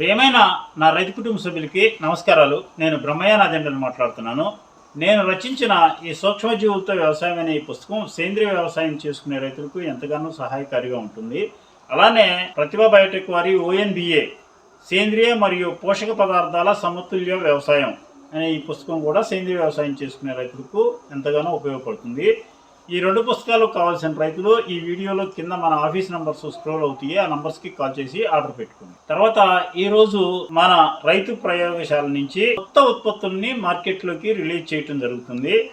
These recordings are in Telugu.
ప్రియమైన నా రైతు కుటుంబ సభ్యులకి నమస్కారాలు. నేను బ్రహ్మయ్య నాదెండని మాట్లాడుతున్నాను. నేను రచించిన ఈ సూక్ష్మజీవులతో వ్యవసాయం అనే ఈ పుస్తకం సేంద్రియ వ్యవసాయం చేసుకునే రైతులకు ఎంతగానో సహాయకారిగా ఉంటుంది. అలానే ప్రతిభ బయోటెక్ వారి ఓఎన్బిఏ సేంద్రియ మరియు పోషక పదార్థాల సమతుల్య వ్యవసాయం అనే ఈ పుస్తకం కూడా సేంద్రియ వ్యవసాయం చేసుకునే రైతులకు ఎంతగానో ఉపయోగపడుతుంది. ఈ రెండు పుస్తకాలు కావాల్సిన రైతులు ఈ వీడియోలో కింద మన ఆఫీస్ నంబర్స్ స్క్రోల్ అవుతాయి. ఆ నంబర్స్కి కాల్ చేసి ఆర్డర్ పెట్టుకోండి. తర్వాత ఈ రోజు మన రైతు ప్రయోగశాల నుంచి కొత్త ఉత్పత్తుల్ని మార్కెట్లోకి రిలీజ్ చేయటం జరుగుతుంది.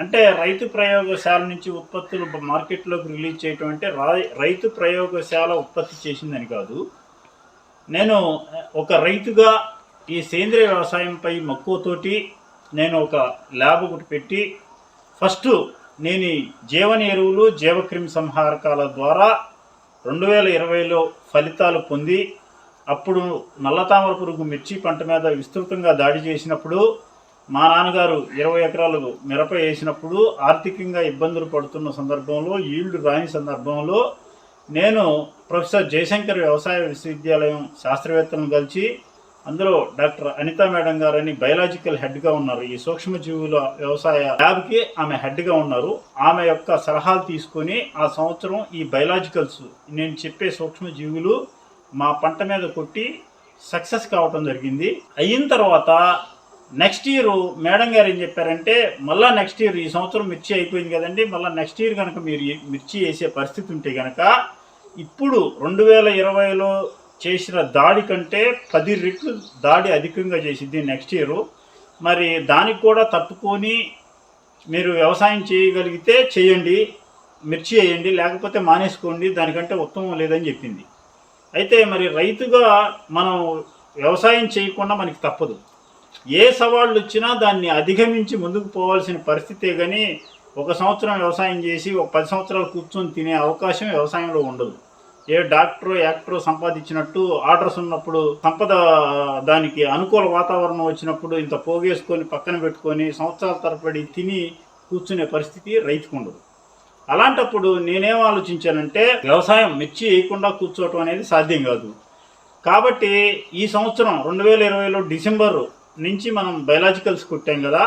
అంటే రైతు ప్రయోగశాల నుంచి ఉత్పత్తులు మార్కెట్లోకి రిలీజ్ చేయటం అంటే రా- రైతు ప్రయోగశాల ఉత్పత్తి చేసిందని కాదు. నేను ఒక రైతుగా ఈ సేంద్రియ వ్యవసాయంపై మక్కువతోటి నేను ఒక ల్యాబ్ ఒకటి పెట్టి ఫస్ట్ నేను జీవన ఎరువులు జీవక్రిమి సంహారకాల ద్వారా రెండు వేల ఇరవైలో ఫలితాలు పొంది అప్పుడు నల్లతామర పురుగు మిర్చి పంట మీద విస్తృతంగా దాడి చేసినప్పుడు మా నాన్నగారు ఇరవై ఎకరాలు మిరప వేసినప్పుడు ఆర్థికంగా ఇబ్బందులు పడుతున్న సందర్భంలో ఈల్డ్ రాని సందర్భంలో నేను ప్రొఫెసర్ జయశంకర్ వ్యవసాయ విశ్వవిద్యాలయం శాస్త్రవేత్తలను కలిసి అందులో డాక్టర్ అనితా మేడం గారని బయలాజికల్ హెడ్గా ఉన్నారు. ఈ సూక్ష్మజీవుల వ్యవసాయ ల్యాబ్కి ఆమె హెడ్గా ఉన్నారు. ఆమె యొక్క సలహాలు తీసుకొని ఆ సంవత్సరం ఈ బయలాజికల్స్ నేను చెప్పే సూక్ష్మజీవులు మా పంట మీద కొట్టి సక్సెస్ కావటం జరిగింది. అయిన తర్వాత నెక్స్ట్ ఇయర్ మేడం గారు ఏం చెప్పారంటే మళ్ళీ నెక్స్ట్ ఇయర్ ఈ సంవత్సరం మిర్చి అయిపోయింది కదండి మళ్ళీ నెక్స్ట్ ఇయర్ కనుక మీరు మిర్చి వేసే పరిస్థితి ఉంటే కనుక ఇప్పుడు రెండు వేల ఇరవైలో చేసిన దాడి కంటే పది రెట్లు దాడి అధికంగా చేసింది నెక్స్ట్ ఇయర్. మరి దానికి కూడా తట్టుకొని మీరు వ్యవసాయం చేయగలిగితే చేయండి మిర్చి వేయండి లేకపోతే మానేసుకోండి దానికంటే ఉత్తమం లేదని చెప్పింది. అయితే మరి రైతుగా మనం వ్యవసాయం చేయకుండా మనకి తప్పదు. ఏ సవాళ్ళు వచ్చినా దాన్ని అధిగమించి ముందుకు పోవాల్సిన పరిస్థితే కానీ ఒక సంవత్సరం వ్యవసాయం చేసి ఒక పది సంవత్సరాలు కూర్చొని తినే అవకాశం వ్యవసాయంలో ఉండదు. ఏ డాక్టర్ యాక్టర్ సంపాదించినట్టు ఆర్డర్స్ ఉన్నప్పుడు సంపద దానికి అనుకూల వాతావరణం వచ్చినప్పుడు ఇంత పోగేసుకొని పక్కన పెట్టుకొని సంవత్సరాల తరబడి తిని కూర్చునే పరిస్థితి రైతుకు ఉండదు. అలాంటప్పుడు నేనేం ఆలోచించానంటే వ్యవసాయం మిర్చి వేయకుండా కూర్చోవటం అనేది సాధ్యం కాదు. కాబట్టి ఈ సంవత్సరం రెండు వేల ఇరవైలో డిసెంబర్ నుంచి మనం బయలాజికల్స్ కుట్టాం కదా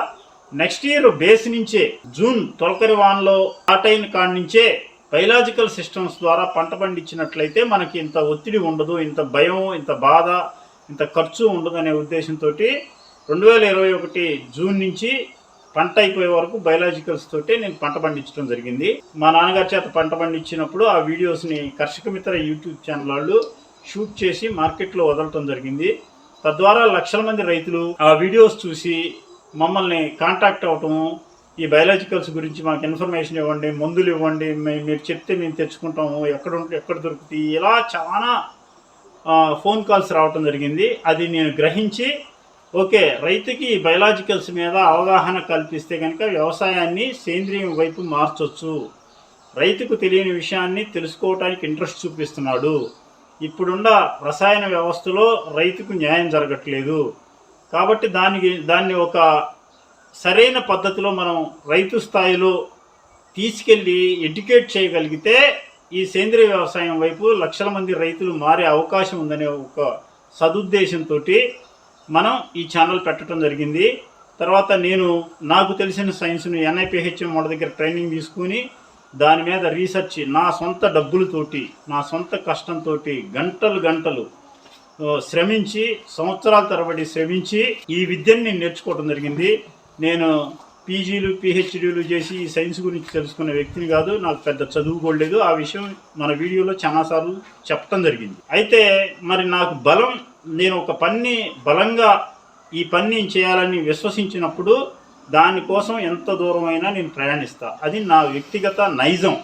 నెక్స్ట్ ఇయర్ బేస్ నుంచే జూన్ తొలకరి వాన్లో స్టార్ట్ అయిన కాడి నుంచే బయలాజికల్ సిస్టమ్స్ ద్వారా పంట పండించినట్లయితే మనకి ఇంత ఒత్తిడి ఉండదు ఇంత భయం ఇంత బాధ ఇంత ఖర్చు ఉండదు అనే ఉద్దేశంతో రెండు వేల ఇరవై ఒకటి జూన్ నుంచి పంట అయిపోయే వరకు బయలాజికల్స్ తోటి నేను పంట పండించడం జరిగింది. మా నాన్నగారి చేత పంట పండించినప్పుడు ఆ వీడియోస్ని కర్షక మిత్ర యూట్యూబ్ ఛానల్ వాళ్ళు షూట్ చేసి మార్కెట్లో వదలటం జరిగింది. తద్వారా లక్షల మంది రైతులు ఆ వీడియోస్ చూసి మమ్మల్ని కాంటాక్ట్ అవటము ఈ బయలాజికల్స్ గురించి మాకు ఇన్ఫర్మేషన్ ఇవ్వండి మందులు ఇవ్వండి మీరు చెప్తే మేము తెచ్చుకుంటాము ఎక్కడ ఉంటే ఎక్కడ దొరుకుతాయి ఇలా చాలా ఫోన్ కాల్స్ రావటం జరిగింది. అది నేను గ్రహించి ఓకే రైతుకి ఈ బయలాజికల్స్ మీద అవగాహన కల్పిస్తే కనుక వ్యవసాయాన్ని సేంద్రియం వైపు మార్చొచ్చు. రైతుకు తెలియని విషయాన్ని తెలుసుకోవటానికి ఇంట్రెస్ట్ చూపిస్తున్నాడు. ఇప్పుడున్న రసాయన వ్యవస్థలో రైతుకు న్యాయం జరగట్లేదు. కాబట్టి దానికి దాన్ని ఒక సరైన పద్ధతిలో మనం రైతు స్థాయిలో తీసుకెళ్ళి ఎడ్యుకేట్ చేయగలిగితే ఈ సేంద్రియ వ్యవసాయం వైపు లక్షల మంది రైతులు మారే అవకాశం ఉందనే ఒక సదుద్దేశంతో మనం ఈ ఛానల్ పెట్టడం జరిగింది. తర్వాత నేను నాకు తెలిసిన సైన్స్ను ఎన్ఐపిహెచ్ఎం వాళ్ళ దగ్గర ట్రైనింగ్ తీసుకుని దాని మీద రీసెర్చ్ నా సొంత డబ్బులతోటి నా సొంత కష్టంతో గంటలు గంటలు శ్రమించి సంవత్సరాల తరబడి శ్రమించి ఈ విద్యను నేను నేర్చుకోవడం జరిగింది. నేను పీజీలు పిహెచ్డీలు చేసి ఈ సైన్స్ గురించి తెలుసుకున్న వ్యక్తిని కాదు నాకు పెద్ద చదువు కూడా లేదు. ఆ విషయం మన వీడియోలో చాలాసార్లు చెప్పడం జరిగింది. అయితే మరి నాకు బలం నేను ఒక పని బలంగా ఈ పని నేను చేయాలని విశ్వసించినప్పుడు దానికోసం ఎంత దూరమైనా నేను ప్రయాణిస్తా. అది నా వ్యక్తిగత నైజం.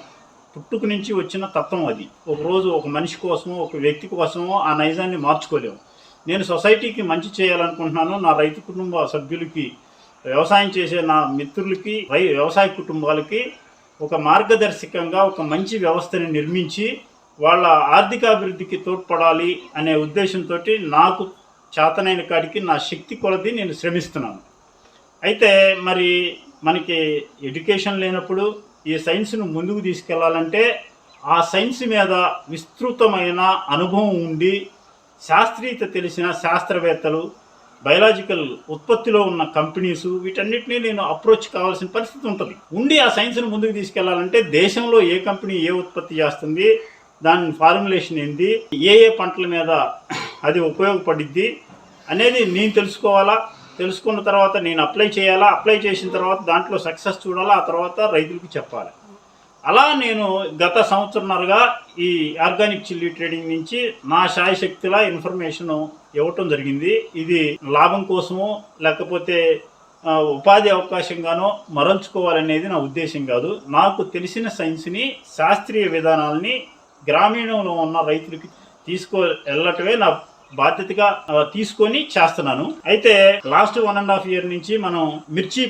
పుట్టుకు నుంచి వచ్చిన తత్వం అది. ఒక రోజు ఒక మనిషి కోసమో ఒక వ్యక్తి కోసమో ఆ నైజాన్ని మార్చుకోలేము. నేను సొసైటీకి మంచి చేయాలనుకుంటున్నాను. నా రైతు కుటుంబ సభ్యులకి వ్యవసాయం చేసే నా మిత్రులకి రై వ్యవసాయ కుటుంబాలకి ఒక మార్గదర్శకంగా ఒక మంచి వ్యవస్థని నిర్మించి వాళ్ళ ఆర్థికాభివృద్ధికి తోడ్పడాలి అనే ఉద్దేశంతో నాకు చేతనైన కాడికి నా శక్తి కొలది నేను శ్రమిస్తున్నాను. అయితే మరి మనకి ఎడ్యుకేషన్ లేనప్పుడు ఈ సైన్స్ను ముందుకు తీసుకెళ్ళాలంటే ఆ సైన్స్ మీద విస్తృతమైన అనుభవం ఉండి శాస్త్రీయత తెలిసిన శాస్త్రవేత్తలు బయలాజికల్ ఉత్పత్తిలో ఉన్న కంపెనీస్ వీటన్నిటిని నేను అప్రోచ్ కావాల్సిన పరిస్థితి ఉంటుంది. ఉండి ఆ సైన్స్ను ముందుకు తీసుకెళ్ళాలంటే దేశంలో ఏ కంపెనీ ఏ ఉత్పత్తి చేస్తుంది దాని ఫార్ములేషన్ ఏంది ఏ ఏ పంటల మీద అది ఉపయోగపడిద్ది అనేది నేను తెలుసుకోవాలా? తెలుసుకున్న తర్వాత నేను అప్లై చేయాలా? అప్లై చేసిన తర్వాత దాంట్లో సక్సెస్ చూడాలా? ఆ తర్వాత రైతులకు చెప్పాలి. అలా నేను గత సంవత్సరంన్నరగా ఈ ఆర్గానిక్ చిల్లీ ట్రేడింగ్ నుంచి నా శాయశక్తిలా ఇన్ఫర్మేషన్ ఇవ్వటం జరిగింది. ఇది లాభం కోసమో లేకపోతే ఉపాధి అవకాశంగానో మరల్చుకోవాలనేది నా ఉద్దేశం కాదు. నాకు తెలిసిన సైన్స్ని శాస్త్రీయ విధానాలని గ్రామీణంలో ఉన్న రైతులకి తీసుకో వెళ్ళటమే నా బాధ్యతగా తీసుకొని చేస్తున్నాను. అయితే last one and half year నుంచి మనం మిర్చి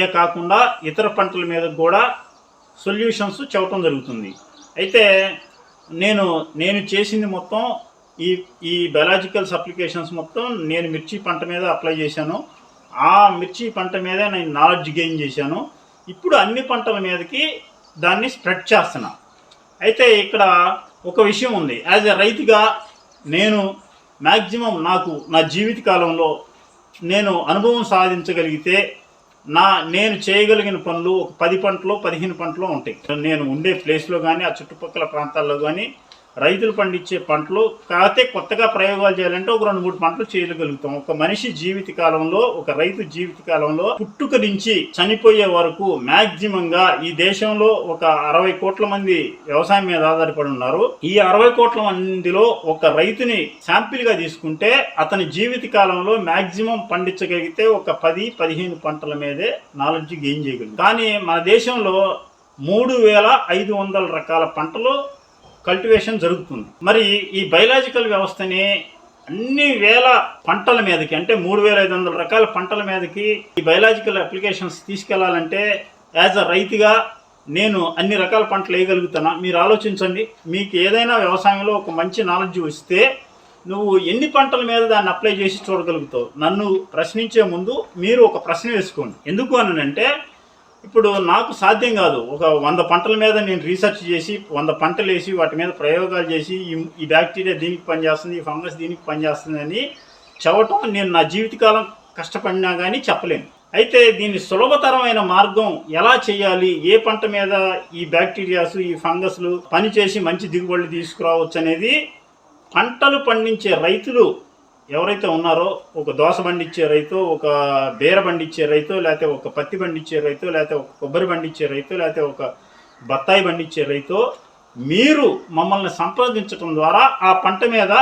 ఏ కాకుండా ఇతర పంటల మీద కూడా సొల్యూషన్స్ చెప్పటం జరుగుతుంది. అయితే నేను నేను చేసింది మొత్తం ఈ ఈ బయలాజికల్స్ అప్లికేషన్స్ మొత్తం నేను మిర్చి పంట మీద అప్లై చేశాను. ఆ మిర్చి పంట మీద నేను నాలెడ్జ్ గెయిన్ చేశాను. ఇప్పుడు అన్ని పంటల మీదకి దాన్ని స్ప్రెడ్ చేస్తున్నా. అయితే ఇక్కడ ఒక విషయం ఉంది. యాజ్ ఎ రైతుగా నేను మ్యాక్సిమం నాకు నా జీవిత కాలంలో నేను అనుభవం సాధించగలిగితే నా నేను చేయగలిగిన పనులు ఒక పది పంటలో పదిహేను పంటలో ఉంటాయి. నేను ఉండే ప్లేస్లో కానీ ఆ చుట్టుపక్కల ప్రాంతాల్లో కానీ రైతులు పండించే పంటలు కాకపోతే కొత్తగా ప్రయోగాలు చేయాలంటే ఒక రెండు మూడు పంటలు చేయగలుగుతాం. ఒక మనిషి జీవిత కాలంలో ఒక రైతు జీవిత కాలంలో పుట్టుక నుంచి చనిపోయే వరకు మాక్సిమం గా ఈ దేశంలో ఒక అరవై కోట్ల మంది వ్యవసాయం మీద ఆధారపడి ఉన్నారు. ఈ అరవై కోట్ల మందిలో ఒక రైతుని శాంపిల్గా తీసుకుంటే అతని జీవిత కాలంలో మాక్సిమం పండించగలిగితే ఒక పది పదిహేను పంటల మీదే నాలెడ్జ్ గెయిన్ చేయగలరు కానీ మన దేశంలో మూడు వేల ఐదు వందల రకాల పంటలు కల్టివేషన్ జరుగుతుంది. మరి ఈ బయలాజికల్ వ్యవస్థని అన్ని వేల పంటల మీదకి అంటే మూడు వేల ఐదు వందల రకాల పంటల మీదకి ఈ బయలాజికల్ అప్లికేషన్స్ తీసుకెళ్ళాలంటే యాజ్ అ రైతుగా నేను అన్ని రకాల పంటలు వేయగలుగుతానా? మీరు ఆలోచించండి. మీకు ఏదైనా వ్యవసాయంలో ఒక మంచి నాలెడ్జ్ వస్తే నువ్వు ఎన్ని పంటల మీద దాన్ని అప్లై చేసి చూడగలుగుతావు? నన్ను ప్రశ్నించే ముందు మీరు ఒక ప్రశ్న వేసుకోండి. ఎందుకు అనంటే ఇప్పుడు నాకు సాధ్యం కాదు. ఒక వంద పంటల మీద నేను రీసెర్చ్ చేసి వంద పంటలు వేసి వాటి మీద ప్రయోగాలు చేసి ఈ బ్యాక్టీరియా దీనికి పనిచేస్తుంది ఈ ఫంగస్ దీనికి పనిచేస్తుంది అని చెప్పటం నేను నా జీవితకాలం కష్టపడినా కానీ చెప్పలేను. అయితే దీని సులభతరమైన మార్గం ఎలా చేయాలి? ఏ పంట మీద ఈ బ్యాక్టీరియాస్ ఈ ఫంగస్లు పనిచేసి మంచి దిగుబడులు తీసుకురావచ్చు అనేది పంటలు పండించే రైతులు ఎవరైతే ఉన్నారో ఒక దోస ఇచ్చే రైతు ఒక బీర పండించే రైతు లేకపోతే ఒక పత్తి పండించే రైతు లేకపోతే ఒక కొబ్బరి పండించే రైతు లేకపోతే ఒక బత్తాయి పండించే రైతు మీరు మమ్మల్ని సంప్రదించడం ద్వారా ఆ పంట మీద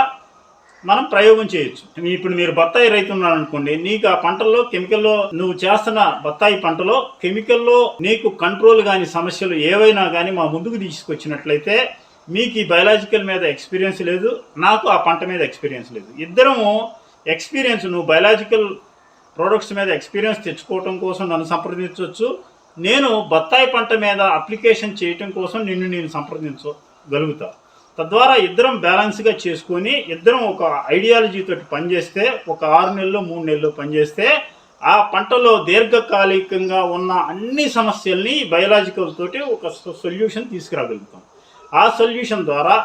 మనం ప్రయోగం చేయొచ్చు. ఇప్పుడు మీరు బత్తాయి రైతు ఉన్నారనుకోండి నీకు ఆ పంటల్లో కెమికల్లో నువ్వు చేస్తున్న బత్తాయి పంటలో కెమికల్లో నీకు కంట్రోల్ కాని సమస్యలు ఏవైనా కానీ మా ముందుకు తీసుకొచ్చినట్లయితే మీకు ఈ బయలాజికల్ మీద ఎక్స్పీరియన్స్ లేదు నాకు ఆ పంట మీద ఎక్స్పీరియన్స్ లేదు. ఇద్దరము ఎక్స్పీరియన్స్ నువ్వు బయలాజికల్ ప్రోడక్ట్స్ మీద ఎక్స్పీరియన్స్ తెచ్చుకోవటం కోసం నన్ను సంప్రదించవచ్చు. నేను బత్తాయి పంట మీద అప్లికేషన్ చేయటం కోసం నిన్ను నేను సంప్రదించగలుగుతా. తద్వారా ఇద్దరం బ్యాలెన్స్గా చేసుకొని ఇద్దరం ఒక ఐడియాలజీ తోటి పనిచేస్తే ఒక ఆరు నెలలు మూడు నెలలు పనిచేస్తే ఆ పంటలో దీర్ఘకాలికంగా ఉన్న అన్ని సమస్యల్ని బయలాజికల్ తోటి ఒక సొల్యూషన్ తీసుకురాగలుగుతాం. ఆ సొల్యూషన్ ద్వారా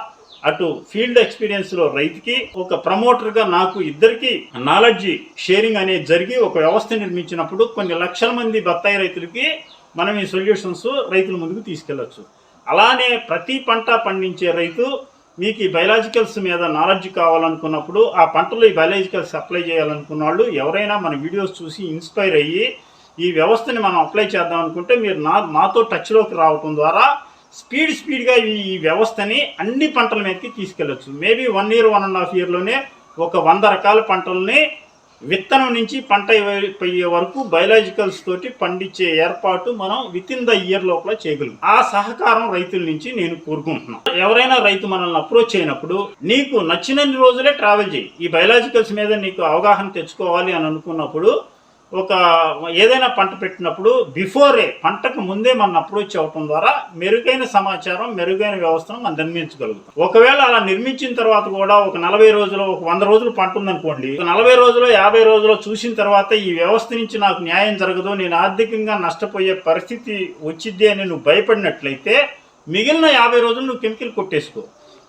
అటు ఫీల్డ్ ఎక్స్పీరియన్స్లో రైతుకి ఒక ప్రమోటర్గా నాకు ఇద్దరికి నాలెడ్జ్ షేరింగ్ అనేది జరిగి ఒక వ్యవస్థ నిర్మించినప్పుడు కొన్ని లక్షల మంది బత్తాయి రైతులకి మనం ఈ సొల్యూషన్స్ రైతుల ముందుకు తీసుకెళ్ళొచ్చు అలానే ప్రతి పంట పండించే రైతు మీకు ఈ బయలాజికల్స్ మీద నాలెడ్జ్ కావాలనుకున్నప్పుడు ఆ పంటలో ఈ బయలాజికల్స్ అప్లై చేయాలనుకున్న వాళ్ళు ఎవరైనా మన వీడియోస్ చూసి ఇన్స్పైర్ అయ్యి ఈ వ్యవస్థని మనం అప్లై చేద్దాం అనుకుంటే మీరు నా మాతో టచ్లోకి రావటం ద్వారా స్పీడ్ స్పీడ్గా ఈ వ్యవస్థని అన్ని పంటల మీదకి తీసుకెళ్ళచ్చు. Maybe one year one and half ఇయర్లోనే ఒక వంద రకాల పంటలని విత్తనం నుంచి పంట అయ్యే వరకు బయలాజికల్స్ తోటి పండించే ఏర్పాటు మనం విత్ ఇన్ ద ఇయర్ లోపల చేయగలం ఆ సహకారం రైతుల నుంచి నేను కోరుకుంటున్నాను ఎవరైనా రైతు మనల్ని అప్రోచ్ అయినప్పుడు నీకు నచ్చినన్ని రోజులే ట్రావెల్ చేయి. ఈ బయలాజికల్స్ మీద నీకు అవగాహన తెచ్చుకోవాలి అని అనుకున్నప్పుడు ఒక ఏదైనా పంట పెట్టినప్పుడు బిఫోరే పంటకు ముందే మనం అప్రోచ్ అవ్వటం ద్వారా మెరుగైన సమాచారం మెరుగైన వ్యవస్థను మనం నిర్మించగలుగుతాం. ఒకవేళ అలా నిర్మించిన తర్వాత కూడా ఒక నలభై రోజులు ఒక వంద రోజులు పంట ఉందనుకోండి ఒక నలభై రోజులు యాభై రోజులు చూసిన తర్వాత ఈ వ్యవస్థ నుంచి నాకు న్యాయం జరగదు నేను ఆర్థికంగా నష్టపోయే పరిస్థితి వచ్చిద్ది అని నువ్వు భయపడినట్లయితే మిగిలిన యాభై రోజులు నువ్వు కెమికల్ కొట్టేసుకో.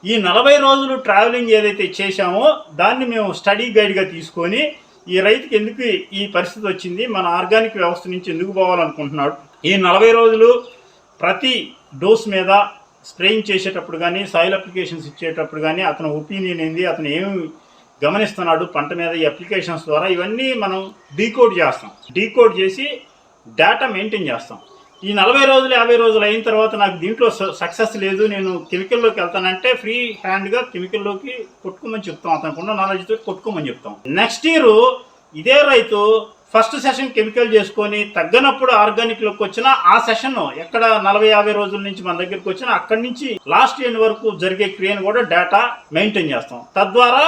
ఈ నలభై రోజులు ట్రావెలింగ్ ఏదైతే చేశామో దాన్ని మేము స్టడీ గైడ్గా తీసుకొని ఈ రైతుకి ఎందుకు ఈ పరిస్థితి వచ్చింది? మన ఆర్గానిక్ వ్యవస్థ నుంచి ఎందుకు పోవాలనుకుంటున్నాడు? ఈ నలభై రోజులు ప్రతి డోస్ మీద స్ప్రేయింగ్ చేసేటప్పుడు కానీ సాయిల్ అప్లికేషన్స్ ఇచ్చేటప్పుడు కానీ అతని ఒపీనియన్ ఏంది? అతను ఏమి గమనిస్తున్నాడు? పంట మీద ఈ అప్లికేషన్స్ ద్వారా ఇవన్నీ మనం డీకోడ్ చేస్తాం. డీకోడ్ చేసి డేటా మెయింటైన్ చేస్తాం. ఈ నలభై రోజులు యాభై రోజులు అయిన తర్వాత నాకు దీంట్లో సక్సెస్ లేదు. నేను కెమికల్లోకి వెళ్తానంటే ఫ్రీ హ్యాండ్గా కెమికల్లోకి కొట్టుకోమని చెప్తాం. అతనికి ఉన్న నాలెడ్జ్ తోటి కొట్టుకోమని చెప్తాం. నెక్స్ట్ ఇయర్ ఇదే రైతు ఫస్ట్ సెషన్ కెమికల్ చేసుకొని తగ్గనప్పుడు ఆర్గానిక్లోకి వచ్చిన ఆ సెషన్ ఎక్కడ నలభై యాభై రోజుల నుంచి మన దగ్గరికి వచ్చినా అక్కడి నుంచి లాస్ట్ ఇయర్ వరకు జరిగే క్రియను కూడా డేటా మెయింటైన్ చేస్తాం. తద్వారా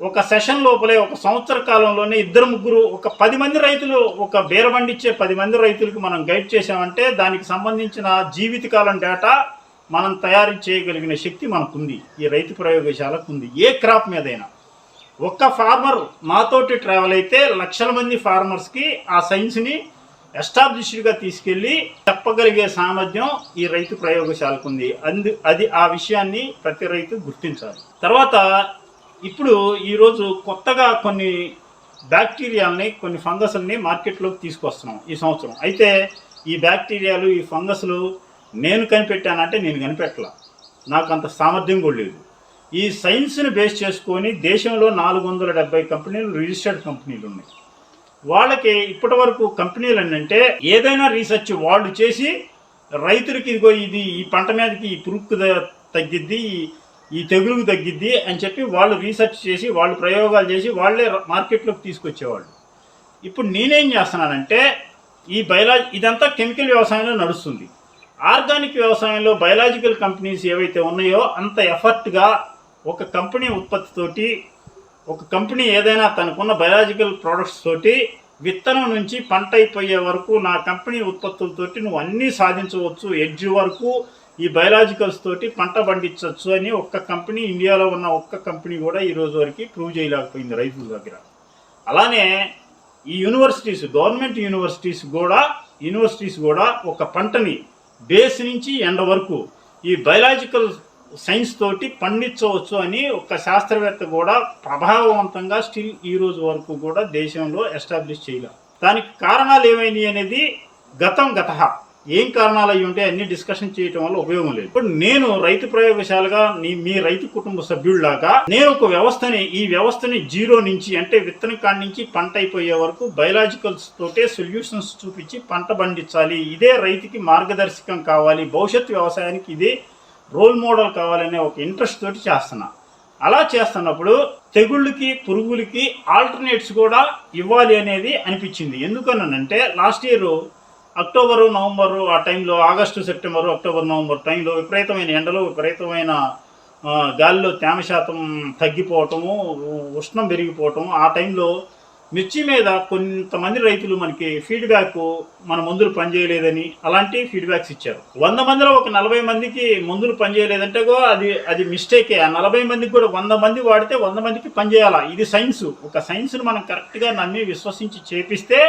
ఒక సెషన్ లోపలే ఒక సంవత్సర కాలంలోనే ఇద్దరు ముగ్గురు ఒక పది మంది రైతులు ఒక బీర పది మంది రైతులకు మనం గైడ్ చేసామంటే దానికి సంబంధించిన జీవితకాలం డేటా మనం తయారు చేయగలిగిన శక్తి మనకుంది. ఈ రైతు ప్రయోగశాలకు ఉంది. ఏ క్రాప్ మీదైనా. ఒక్క ఫార్మర్ మాతోటి ట్రావెల్ అయితే లక్షల మంది ఫార్మర్స్కి ఆ సైన్స్ని ఎస్టాబ్లిష్డ్గా తీసుకెళ్ళి చెప్పగలిగే సామర్థ్యం ఈ రైతు ప్రయోగశాలకు ఉంది. అందు అది ఆ విషయాన్ని ప్రతి రైతు గుర్తించాలి. తర్వాత ఇప్పుడు ఈరోజు కొత్తగా కొన్ని బ్యాక్టీరియాలని కొన్ని ఫంగస్ని మార్కెట్లోకి తీసుకొస్తున్నాం ఈ సంవత్సరం. అయితే ఈ బ్యాక్టీరియాలు ఈ ఫంగస్లు నేను కనిపెట్టానంటే నేను కనిపెట్టలా. నాకు అంత సామర్థ్యం కూడా లేదు. ఈ సైన్స్ని బేస్ చేసుకొని దేశంలో నాలుగు వందల డెబ్బై కంపెనీలు రిజిస్టర్డ్ కంపెనీలు ఉన్నాయి. వాళ్ళకి ఇప్పటి వరకు కంపెనీలు ఏంటంటే ఏదైనా రీసెర్చ్ వాళ్ళు చేసి రైతులకి ఇదిగో ఇది ఈ పంట మీదకి ఈ పురుక్కు తగ్గిద్ది ఈ- తెగులు తెగులుకు తగ్గిద్ది అని చెప్పి వాళ్ళు రీసెర్చ్ చేసి వాళ్ళు ప్రయోగాలు చేసి వాళ్ళే మార్కెట్లోకి తీసుకొచ్చేవాళ్ళు. ఇప్పుడు నేనేం చేస్తున్నానంటే ఈ బయలా ఇదంతా కెమికల్ వ్యవసాయంలో నడుస్తుంది. ఆర్గానిక్ వ్యవసాయంలో బయలాజికల్ కంపెనీస్ ఏవైతే ఉన్నాయో అంత ఎఫర్ట్గా ఒక కంపెనీ ఉత్పత్తితోటి ఒక కంపెనీ ఏదైనా తనకున్న బయలాజికల్ ప్రోడక్ట్స్ తోటి విత్తనం నుంచి పంట అయిపోయే వరకు నా కంపెనీ ఉత్పత్తులతోటి నువ్వు అన్నీ సాధించవచ్చు ఎడ్జ్ వరకు ఈ బయలాజికల్స్ తోటి పంట పండించవచ్చు అని ఒక్క కంపెనీ ఇండియాలో ఉన్న ఒక్క కంపెనీ కూడా ఈ రోజు వరకు ప్రూవ్ చేయలేకపోయింది రైతుల దగ్గర. అలానే ఈ యూనివర్సిటీస్ గవర్నమెంట్ యూనివర్సిటీస్ కూడా యూనివర్సిటీస్ కూడా ఒక పంటని బేస్ నుంచి ఎండ వరకు ఈ బయలాజికల్ సైన్స్ తోటి పండించవచ్చు అని ఒక శాస్త్రవేత్త కూడా ప్రభావవంతంగా స్టిల్ ఈ రోజు వరకు కూడా దేశంలో ఎస్టాబ్లిష్ చేయలేదు. దానికి కారణాలు ఏమైనాయి అనేది గతం గత. ఏం కారణాలు అయ్యి ఉంటే అన్ని డిస్కషన్ చేయటం వల్ల ఉపయోగం లేదు. ఇప్పుడు నేను రైతు ప్రయోగశాలగా మీ రైతు కుటుంబ సభ్యుల్లాగా నేను ఒక వ్యవస్థని ఈ వ్యవస్థని జీరో నుంచి అంటే విత్తన కాడి నుంచి పంట అయిపోయే వరకు బయలాజికల్స్ తోటే సొల్యూషన్స్ చూపించి పంట పండించాలి. ఇదే రైతుకి మార్గదర్శకం కావాలి. భవిష్యత్ వ్యవసాయానికి ఇదే రోల్ మోడల్ కావాలనే ఒక ఇంట్రెస్ట్ తోటి చేస్తున్నా. అలా చేస్తున్నప్పుడు తెగుళ్ళకి పురుగులకి ఆల్టర్నేట్స్ కూడా ఇవ్వాలి అనేది అనిపించింది. ఎందుకనంటే లాస్ట్ ఇయర్ అక్టోబరు నవంబరు ఆ టైంలో ఆగస్టు సెప్టెంబరు అక్టోబర్ నవంబర్ టైంలో విపరీతమైన ఎండలు విపరీతమైన గాలిలో తేమ శాతం తగ్గిపోవటము ఉష్ణం పెరిగిపోవటం ఆ టైంలో మిర్చి మీద కొంతమంది రైతులు మనకి ఫీడ్బ్యాక్ మన మందులు పనిచేయలేదని అలాంటి ఫీడ్బ్యాక్స్ ఇచ్చారు. వంద మందిలో ఒక నలభై మందికి మందులు పనిచేయలేదంటే కూడా అది అది మిస్టేకే ఆ నలభై మందికి కూడా వంద మంది వాడితే వంద మందికి పనిచేయాలా? ఇది సైన్స్ ఒక సైన్స్ను మనం కరెక్ట్గా నమ్మి విశ్వసించి చేపిస్తే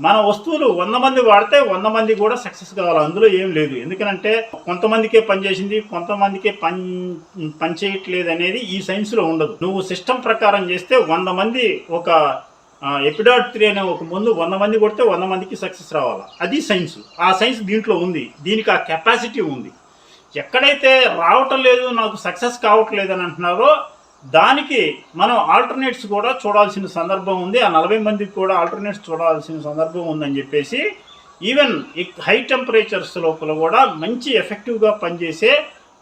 మన వస్తువులు వంద మంది వాడితే వంద మంది కూడా సక్సెస్ కావాలి. అందులో ఏం లేదు. ఎందుకంటే కొంతమందికే పనిచేసింది కొంతమందికే పని పనిచేయట్లేదు అనేది ఈ సైన్స్లో ఉండదు. నువ్వు సిస్టమ్ ప్రకారం చేస్తే వంద మంది ఒక ఎపిడాట్ త్రీ అనే ఒక ముందు వంద మంది కొడితే వంద మందికి సక్సెస్ రావాలి? అది సైన్స్ ఆ సైన్స్ దీంట్లో ఉంది. దీనికి ఆ కెపాసిటీ ఉంది. ఎక్కడైతే రావటం లేదు నాకు సక్సెస్ కావట్లేదు అని అంటున్నారో దానికి మనం ఆల్టర్నేట్స్ కూడా చూడాల్సిన సందర్భం ఉంది. ఆ నలభై మందికి కూడా ఆల్టర్నేట్స్ చూడాల్సిన సందర్భం ఉందని చెప్పేసి ఈవెన్ హై టెంపరేచర్స్ లోపల కూడా మంచి ఎఫెక్టివ్గా పనిచేసే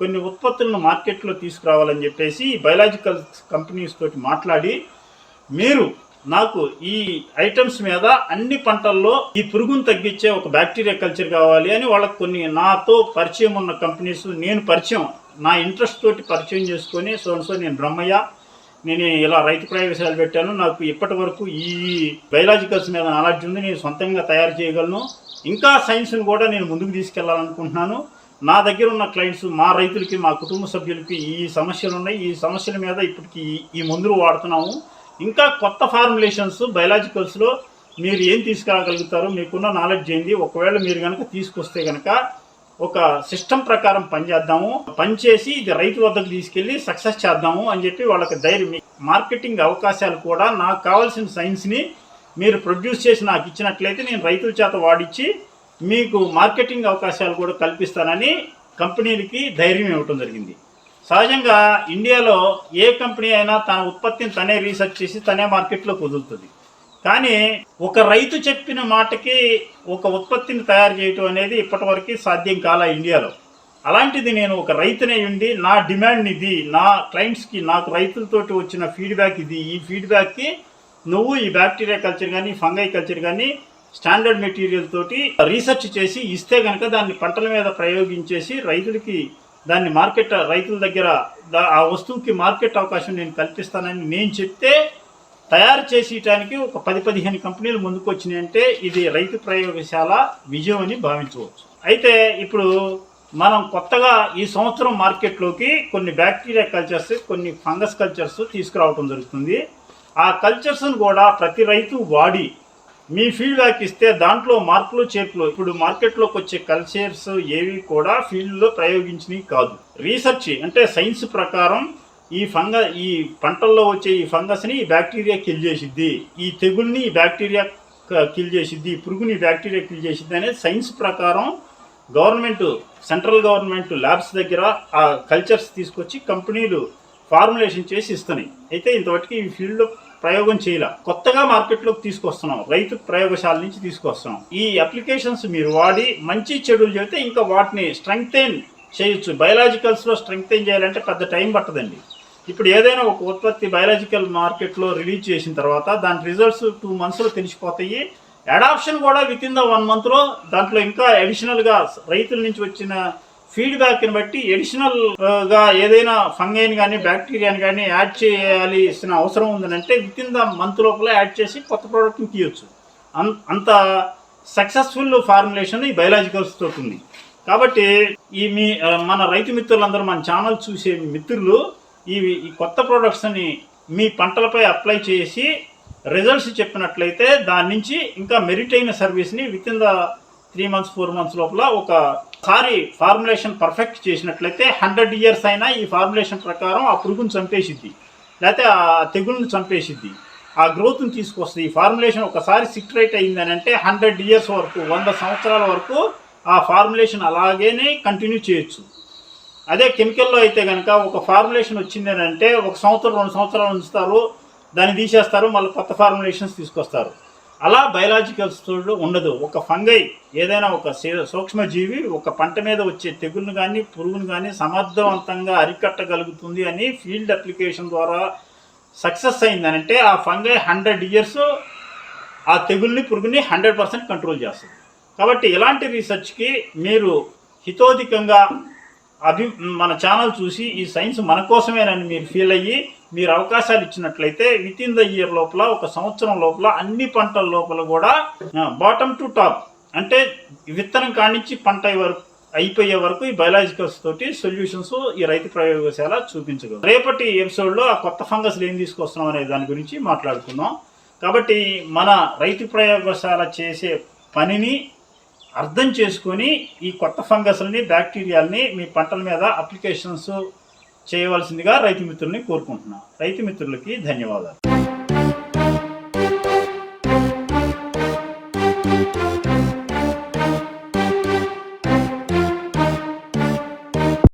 కొన్ని ఉత్పత్తులను మార్కెట్లో తీసుకురావాలని చెప్పేసి బయలాజికల్ కంపెనీస్ తోటి మాట్లాడి మీరు నాకు ఈ ఐటమ్స్ మీద అన్ని పంటల్లో ఈ పురుగును తగ్గించే ఒక బ్యాక్టీరియా కల్చర్ కావాలి అని వాళ్ళకి కొన్ని నాతో పరిచయం ఉన్న కంపెనీస్ నేను పరిచయం నా ఇంట్రెస్ట్ తోటి పరిచయం చేసుకొని సో సో నేను బ్రహ్మయ్య నేను ఇలా రైతు ప్రయోగశాల పెట్టాను. నాకు ఇప్పటి వరకు ఈ బయలాజికల్స్ మీద నాలెడ్జ్ ఉంది నేను సొంతంగా తయారు చేయగలను. ఇంకా సైన్స్ని కూడా నేను ముందుకు తీసుకెళ్ళాలనుకుంటున్నాను. నా దగ్గర ఉన్న క్లయింట్స్ మా రైతులకి మా కుటుంబ సభ్యులకి ఈ సమస్యలు ఉన్నాయి ఈ సమస్యల మీద ఇప్పటికి ఈ- ఈ మందులు వాడుతున్నాము. ఇంకా కొత్త ఫార్ములేషన్స్ బయలాజికల్స్లో మీరు ఏం తీసుకురాగలుగుతారు మీకున్న నాలెడ్జ్ ఏంది? ఒకవేళ మీరు కనుక తీసుకొస్తే కనుక ఒక సిస్టమ్ ప్రకారం పనిచేద్దాము. పనిచేసి ఇది రైతు వద్దకు తీసుకెళ్ళి సక్సెస్ చేద్దాము అని చెప్పి వాళ్ళకి ధైర్యం మార్కెటింగ్ అవకాశాలు కూడా నాకు కావాల్సిన సైన్స్ని మీరు ప్రొడ్యూస్ చేసి నాకు ఇచ్చినట్లయితే నేను రైతుల చేత వాడిచ్చి మీకు మార్కెటింగ్ అవకాశాలు కూడా కల్పిస్తానని కంపెనీలకి ధైర్యం ఇవ్వటం జరిగింది. సహజంగా ఇండియాలో ఏ కంపెనీ అయినా తన ఉత్పత్తిని తనే రీసెర్చ్ చేసి తనే మార్కెట్లో కుదురుతుంది. కానీ ఒక రైతు చెప్పిన మాటకి ఒక ఉత్పత్తిని తయారు చేయటం అనేది ఇప్పటివరకు సాధ్యం కాల ఇండియాలో. అలాంటిది నేను ఒక రైతునే ఉండి నా డిమాండ్ ఇది నా క్లయింట్స్కి నాకు రైతులతోటి వచ్చిన ఫీడ్బ్యాక్ ఇది. ఈ ఫీడ్బ్యాక్కి నువ్వు ఈ బ్యాక్టీరియా కల్చర్ కానీ ఫంగై కల్చర్ కానీ స్టాండర్డ్ మెటీరియల్ తోటి రీసెర్చ్ చేసి ఇస్తే కనుక దాన్ని పంటల మీద ప్రయోగించేసి రైతులకి దాన్ని మార్కెట్ రైతుల దగ్గర ఆ వస్తువుకి మార్కెట్ అవకాశం నేను కల్పిస్తానని నేను చెప్తే తయారు చేసేయటానికి ఒక పది పదిహేను కంపెనీలు ముందుకు వచ్చినాయంటే ఇది రైతు ప్రయోగశాల విజయం అని భావించవచ్చు. అయితే ఇప్పుడు మనం కొత్తగా ఈ సంవత్సరం మార్కెట్లోకి కొన్ని బ్యాక్టీరియా కల్చర్స్ కొన్ని ఫంగస్ కల్చర్స్ తీసుకురావడం జరుగుతుంది. ఆ కల్చర్స్ను కూడా ప్రతి రైతు వాడి మీ ఫీడ్బ్యాక్ ఇస్తే దాంట్లో మార్పులు చేర్పులు. ఇప్పుడు మార్కెట్లోకి వచ్చే కల్చర్స్ ఏవి కూడా ఫీల్డ్లో ప్రయోగించినవి కాదు. రీసెర్చ్ అంటే సైన్స్ ప్రకారం ఈ ఫంగ ఈ పంటల్లో వచ్చే ఈ ఫంగస్ని ఈ బ్యాక్టీరియా కిల్ చేసిద్ది. ఈ తెగుల్ని ఈ బ్యాక్టీరియా కిల్ చేసిద్ది ఈ పురుగుని బ్యాక్టీరియా కిల్ చేసిద్ది అనేది సైన్స్ ప్రకారం గవర్నమెంట్ సెంట్రల్ గవర్నమెంట్ ల్యాబ్స్ దగ్గర ఆ కల్చర్స్ తీసుకొచ్చి కంపెనీలు ఫార్ములేషన్ చేసి ఇస్తున్నాయి. అయితే ఇంతవరకు ఈ ఫీల్డ్లో ప్రయోగం చేయాల. కొత్తగా మార్కెట్లోకి తీసుకొస్తున్నాం. రైతు ప్రయోగశాల నుంచి తీసుకొస్తున్నాం. ఈ అప్లికేషన్స్ మీరు వాడి మంచి చెడులు చెబితే ఇంకా వాటిని స్ట్రెంగ్తెన్ చేయొచ్చు. బయలాజికల్స్లో స్ట్రెంగ్తెన్ చేయాలంటే పెద్ద టైం పట్టదండి. ఇప్పుడు ఏదైనా ఒక ఉత్పత్తి బయలాజికల్ మార్కెట్లో రిలీజ్ చేసిన తర్వాత దాని రిజల్ట్స్ టూ మంత్స్లో తెలిసిపోతాయి. అడాప్షన్ కూడా విత్ ఇన్ ద వన్ మంత్లో దాంట్లో ఇంకా అడిషనల్గా రైతుల నుంచి వచ్చిన ఫీడ్బ్యాక్ని బట్టి ఎడిషనల్గా ఏదైనా ఫంగైన్ కానీ బ్యాక్టీరియాని కానీ యాడ్ చేయాల్సిన అవసరం ఉందనంటే విత్ ఇన్ ద మంత్ లోపల యాడ్ చేసి కొత్త ప్రోడక్ట్ని తీయొచ్చు. అంత సక్సెస్ఫుల్ ఫార్ములేషన్ ఈ బయలాజికల్స్ తోటి ఉంది. కాబట్టి ఈ మీ మన రైతు మిత్రులందరూ మన ఛానల్ చూసే మిత్రులు ఈ ఈ కొత్త ప్రోడక్ట్స్ని మీ పంటలపై అప్లై చేసి రిజల్ట్స్ చెప్పినట్లయితే దాని నుంచి ఇంకా మెరిట్ అయిన సర్వీస్ని within the three months four months లోపల ఒకసారి ఫార్ములేషన్ పర్ఫెక్ట్ చేసినట్లయితే హండ్రెడ్ ఇయర్స్ అయినా ఈ ఫార్ములేషన్ ప్రకారం ఆ పురుగును చంపేసిద్ది. లేకపోతే ఆ తెగుళ్ళను చంపేసిద్ది. ఆ గ్రోత్ని తీసుకొస్తుంది ఈ ఫార్ములేషన్ ఒకసారి సిక్ అయిందని అంటే హండ్రెడ్ ఇయర్స్ వరకు వంద సంవత్సరాల వరకు ఆ ఫార్ములేషన్ అలాగేనే కంటిన్యూ చేయొచ్చు. అదే కెమికల్లో అయితే కనుక ఒక ఫార్ములేషన్ వచ్చింది అని అంటే ఒక సంవత్సరం రెండు సంవత్సరాలు ఉంచుతారు దాన్ని తీసేస్తారు మళ్ళీ కొత్త ఫార్ములేషన్స్ తీసుకొస్తారు. అలా బయలాజికల్స్ తోడు ఉండదు. ఒక ఫంగై ఏదైనా ఒక సూక్ష్మజీవి ఒక పంట మీద వచ్చే తెగుళ్ళను కానీ పురుగును కానీ సమర్థవంతంగా అరికట్టగలుగుతుంది అని ఫీల్డ్ అప్లికేషన్ ద్వారా సక్సెస్ అయిందనంటే ఆ ఫంగై హండ్రెడ్ ఇయర్స్ ఆ తెగుల్ని పురుగుని హండ్రెడ్ పర్సెంట్ కంట్రోల్ చేస్తుంది. కాబట్టి ఇలాంటి రీసెర్చ్కి మీరు హితోధికంగా అభి మన ఛానల్ చూసి ఈ సైన్స్ మన కోసమేనని మీరు ఫీల్ అయ్యి మీరు అవకాశాలు ఇచ్చినట్లయితే విత్ ఇన్ ద ఇయర్ లోపల ఒక సంవత్సరం లోపల అన్ని పంటల లోపల కూడా బాటమ్ టు టాప్ అంటే విత్తనం కానించి పంట వరకు అయిపోయే వరకు ఈ బయలాజికల్స్ తోటి సొల్యూషన్స్ ఈ రైతు ప్రయోగశాల చూపించగలరు. రేపటి ఎపిసోడ్లో ఆ కొత్త ఫంగస్లు ఏం తీసుకొస్తున్నాం అనే దాని గురించి మాట్లాడుకుందాం. కాబట్టి మన రైతు ప్రయోగశాల చేసే పనిని అర్థం చేసుకొని ఈ కొత్త ఫంగస్లని బ్యాక్టీరియాల్ని మీ పంటల మీద అప్లికేషన్స్ చేయవలసిందిగా రైతు మిత్రుల్ని కోరుకుంటున్నాను రైతు మిత్రులకి ధన్యవాదాలు.